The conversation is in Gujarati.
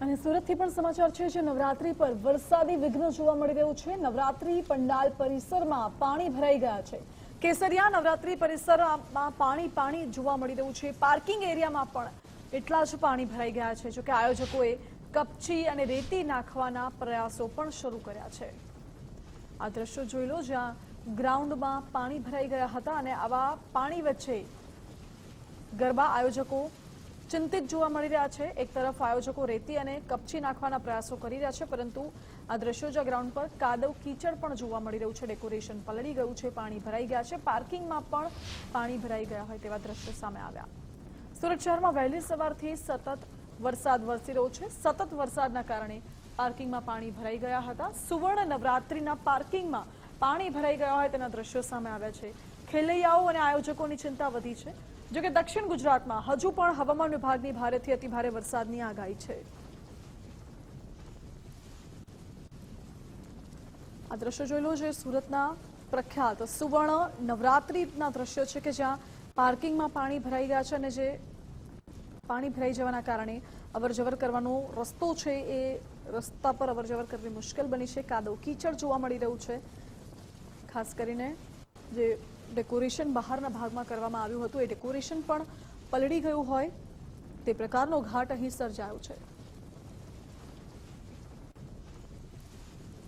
અને સુરતથી પણ સમાચાર છે જે નવરાત્રી પર વરસાદી વિઘ્ન જોવા મળી રહ્યું છે. નવરાત્રી પંડાલ પરિસરમાં પાણી ભરાઈ ગયા છે. કેસરિયા નવરાત્રી પરિસરમાં પાણી પાણી જોવા મળી રહ્યું છે. પાર્કિંગ એરિયામાં પણ એટલા જ પાણી ભરાઈ ગયા છે, જોકે આયોજકોએ કપચી અને રેતી નાખવાના પ્રયાસો પણ શરૂ કર્યા છે. આ દ્રશ્યો જોઈ લો, જ્યાં ગ્રાઉન્ડમાં પાણી ભરાઈ ગયા હતા અને આવા પાણી વચ્ચે ગરબા આયોજકો ચિંતિત જોવા મળી રહ્યા છે. એક તરફ આયોજકો રેતી અને કપચી નાખવાના પ્રયાસો કરી રહ્યા છે, પરંતુ આ દ્રશ્યો જે ગ્રાઉન્ડ પર કાદવ કીચડ પણ જોવા મળી રહ્યું છે. ડેકોરેશન પલળી ગયું છે, પાણી ભરાઈ ગયા છે. પાર્કિંગમાં પણ પાણી ભરાઈ ગયા હોય તેવા દ્રશ્યો સામે આવ્યા. સુરત શહેરમાં વહેલી સવારથી સતત વરસાદ વરસી રહ્યો છે. સતત વરસાદના કારણે પાર્કિંગમાં પાણી ભરાઈ ગયા હતા. સુવર્ણ નવરાત્રીના પાર્કિંગમાં પાણી ભરાઈ ગયા હોય તેના દ્રશ્યો સામે આવ્યા છે. ખેલૈયાઓ અને આયોજકોની ચિંતા વધી છે. જોકે દક્ષિણ ગુજરાતમાં હજુ પણ હવામાન વિભાગની ભારેથી અતિભારે વરસાદની આગાહી છે. આ દ્રશ્ય જોઈ લો છે સુરતના પ્રખ્યાત સુવર્ણ નવરાત્રિના દ્રશ્યો છે કે જ્યાં પાર્કિંગમાં પાણી ભરાઈ ગયા છે અને જે પાણી ભરાઈ જવાના કારણે અવરજવર કરવાનો રસ્તો છે એ રસ્તા પર અવરજવર કરવી મુશ્કેલ બની છે. કાદવ કીચડ જોવા મળી રહ્યું છે. ખાસ કરીને જે ડેકોરેશન બહારના ભાગમાં કરવામાં આવ્યું હતું, એ ડેકોરેશન પણ પલળી ગયું હોય તે પ્રકારનો ઘાટ અહીં સર્જાયો છે.